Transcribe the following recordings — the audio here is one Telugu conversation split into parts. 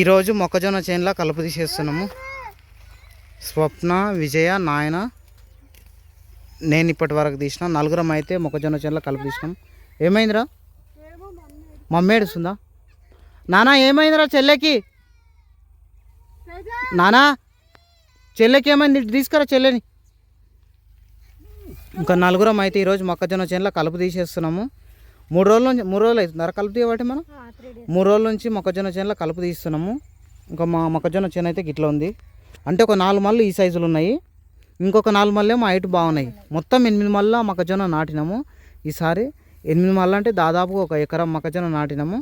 ఈరోజు మొక్కజొన్న చేనులో కలుపు తీసేస్తున్నాము. స్వప్న విజయ నాయన. నేను ఇప్పటి వరకు తీసిన. నలుగురం అయితే మొక్కజొన్న చేనులో కలుపు తీసినాం. ఏమైందిరా? మమ్మీ ఏడుస్తుందా? నానా ఏమైందిరా చెల్లెకి? నానా చెల్లెకి ఏమైంది? తీసుకురా చెల్లెని. ఇంకా నలుగురం అయితే ఈరోజు మొక్కజొన్న చేనులో కలుపు తీసేస్తున్నాము. మూడు రోజుల నుంచి మూడు రోజులు అవుతుందా. కలుపు తీయబట్టి మనం? మూడు రోజుల నుంచి మొక్కజొన్న చేనులో కలుపు తీస్తున్నాము. ఇంకా మా మొక్కజొన్న చేను అయితే గిట్ల ఉంది. అంటే ఒక నాలుగు మళ్ళు ఈ సైజులు ఉన్నాయి. ఇంకొక నాలుగు మళ్ళీ మా హైట్ బాగున్నాయి. మొత్తం ఎనిమిది మళ్ళీ మొక్కజొన్న నాటినాము. ఈసారి ఎనిమిది మళ్ళీ అంటే దాదాపు ఒక ఎకరం మొక్కజొన్న నాటినాము.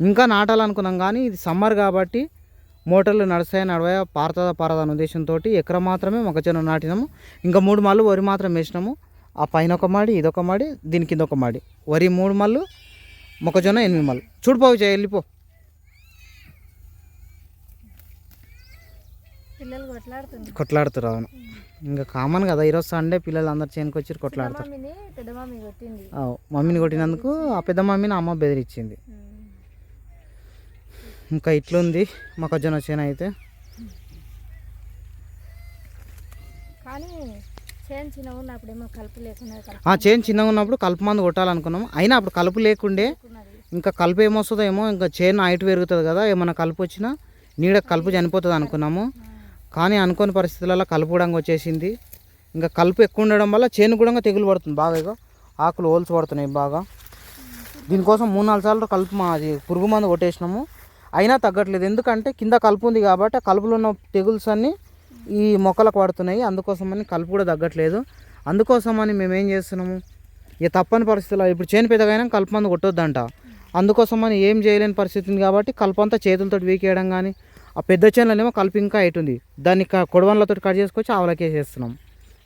ఇంకా నాటాలనుకున్నాం కానీ ఇది సమ్మర్ కాబట్టి మోటార్లు నడుస్తాయి నడవాయ పారదా పారదా అనే ఉద్దేశంతో ఎకరం మాత్రమే మొక్కజొన్న నాటినాము. ఇంకా మూడు మళ్ళు వరి మాత్రం వేసినాము. ఆ పైన ఒక మాడి ఇదొక మాడి దీని కింద ఒక మాడి. వరి మూడు మళ్ళు మొక్కజొన్న ఎనిమిది మళ్ళు చూడిపోవు చేయి వెళ్ళిపో. కొట్లాడుతారు అవును. ఇంకా కామన్ కదా ఈరోజు సండే పిల్లలు అందరు చేనుకి వచ్చి కొట్లాడతారు. మమ్మీని కొట్టినందుకు ఆ పెద్ద మమ్మీని అమ్మ బెదిరించింది. ఇంకా ఇట్లుంది మొక్కజొన్న చేను అయితే. కానీ చేను ఆ చేను చిన్నగా ఉన్నప్పుడు కలుపు మందు కొట్టాలనుకున్నాము. అయినా అప్పుడు కలుపు లేకుండే ఇంకా కలుపు ఏమొస్తుందో ఏమో ఇంకా చేను హైట్ పెరుగుతుంది కదా ఏమన్నా కలుపు వచ్చినా నీడ కలుపు చనిపోతుంది అనుకున్నాము. కానీ అనుకోని పరిస్థితులలో కలుపు కూడా వచ్చేసింది. ఇంకా కలుపు ఎక్కువ ఉండడం వల్ల చేను కూడా తెగులు పడుతుంది బాగా ఆకులు హోల్స్ పడుతున్నాయి బాగా. దీనికోసం మూడు నాలుగు సార్లు కలుపు మా అది పురుగు మందు కొట్టేసినాము. అయినా తగ్గట్లేదు. ఎందుకంటే కింద కలుపు ఉంది కాబట్టి ఆ కలుపులో ఉన్న తెగుల్స్ అన్నీ ఈ మొక్కలకు పడుతున్నాయి. అందుకోసమని కలుపు కూడా తగ్గట్లేదు. అందుకోసమని మేము ఏం చేస్తున్నాము? ఇక తప్పని పరిస్థితుల్లో ఇప్పుడు చేను పెద్దగైనా కలుపు మందు కొట్టొద్దంట. అందుకోసమని ఏం చేయలేని పరిస్థితి ఉంది కాబట్టి కలుపు అంతా చేతులతో వీకేయడం కానీ ఆ పెద్ద చేనులోనేమో కలుపు ఇంకా అవుతుంది దాన్ని కొడవన్లతో కట్ చేసుకొచ్చి ఆవులకేసేస్తున్నాం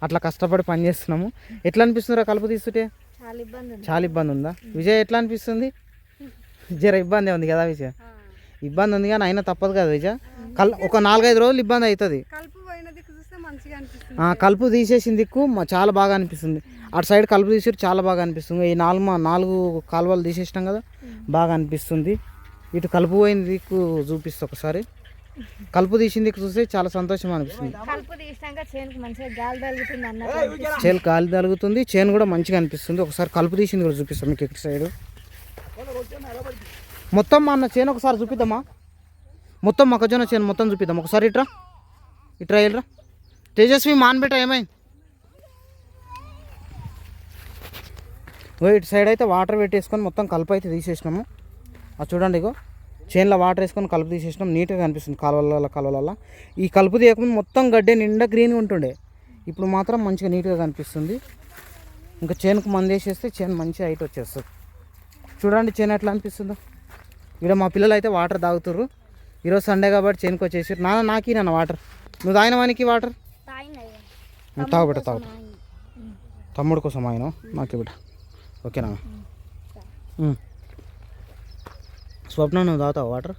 అట్లా కష్టపడి పని చేస్తున్నాము. ఎట్లా అనిపిస్తుందిరా కలుపు తీస్తుంటే? చాలా ఇబ్బంది ఉంది. చాలా ఇబ్బంది ఉందా? విజయ్ ఎట్లా అనిపిస్తుంది? జర ఇబ్బంది ఉంది కదా విజయ్? ఇబ్బంది ఉంది కానీ అయినా తప్పదు కదా విజయ్? కల్ ఒక నాలుగైదు రోజులు ఇబ్బంది అవుతుంది కలుపు పోయిన దిక్కు చూస్తే మంచిగా అనిపిస్తుంది ఆ, కలుపు తీసేసిన దిక్కు మా- చాలా బాగా అనిపిస్తుంది. అటు సైడ్ కలుపు తీసి చాలా బాగా అనిపిస్తుంది. ఈ నాలుగు మా- నాలుగు కాలువలు తీసేసినాం కదా బాగా అనిపిస్తుంది. ఇటు కలుపు పోయిన దిక్కు చూపిస్తా ఒకసారి. కలుపు తీసిన దిక్కు చూస్తే చాలా సంతోషం అనిపిస్తుంది. చేను గాలి తగులుతుంది చేను కూడా మంచిగా అనిపిస్తుంది. ఒకసారి కలుపు తీసింది కూడా చూపిస్తాం మీకు ఇటు సైడ్. మొత్తం మా అన్న చేను ఒకసారి చూపిద్దామా? మొత్తం మొక్కజొన్న చేను మొత్తం చూపిద్దాం ఒకసారి ఇట్రా ఇట్రా వెళ్ళరా తేజస్వి మాన్బెట్ట ఏమైంది? ఓ ఇటు సైడ్ అయితే వాటర్ పెట్టేసుకొని మొత్తం కలుపు అయితే తీసేసినాము. అది చూడండి ఇగో చేనులో వాటర్ వేసుకొని కలుపు తీసేసినాం. నీట్గా కనిపిస్తుంది కాలువల కాలువల ఈ కలుపు తీయకముందు మొత్తం గడ్డే నిండా గ్రీన్గా ఉంటుండే. ఇప్పుడు మాత్రం మంచిగా నీట్గా కనిపిస్తుంది. ఇంకా చేనుకు మంది వేసేస్తే చేను మంచి హైట్ వచ్చేస్తుంది. చూడండి చేను ఎట్లా అనిపిస్తుందో. ఇక్కడ మా పిల్లలు అయితే వాటర్ తాగుతుర్రు. ఈరోజు సండే కాబట్టి చేనుకు వచ్చేసారు నాన్న నాకి నాన్న వాటర్ నువ్వు తాగినవానికి వాటర్ తాగు తాగి. తమ్ముడు కోసం ఆయన నాకు బిడ్డ ఓకేనా. స్వప్న నువ్వు తాగుతావు వాటర్?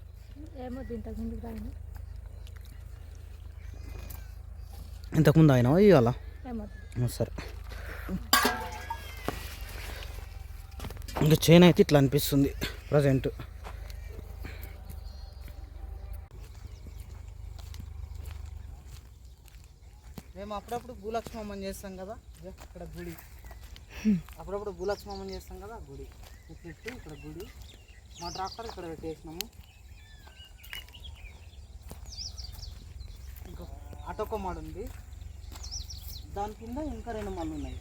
ఇంతకుముందు అయినావా ఇవాళ? సరే. ఇంకా చైన్ అయితే ఇట్లా అనిపిస్తుంది ప్రజెంట్. మేము అప్పుడప్పుడు భూలక్ష్మమ్మని చేస్తాం కదా. ఇక్కడ గుడి. అప్పుడప్పుడు భూలక్ష్మమ్మని చేస్తాం కదా గుడి. పెట్టి ఇక్కడ గుడి. మా ట్రాక్టర్ ఇక్కడ పెట్టేసినాము. ఇంకా అటొక మాడు ఉంది. దాని కింద ఇంకా రెండు మళ్ళు ఉన్నాయి.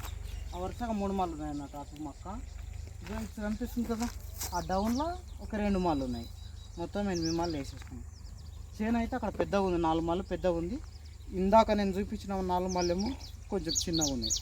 ఆ వరుసగా మూడు మళ్ళు ఉన్నాయి అన్నట్టు అటు మొక్క. ఇది కనిపిస్తుంది కదా ఆ డౌన్లో ఒక రెండు మళ్ళు ఉన్నాయి. మొత్తం ఎనిమిది మళ్ళు వేసేసుకున్నాం చేను అయితే అక్కడ పెద్దగా ఉంది నాలుగు మళ్ళు పెద్దగా ఉంది. ఇందాక నేను చూపించిన నాలుగు మల్లెము కొంచెం చిన్నగా ఉన్నాయి.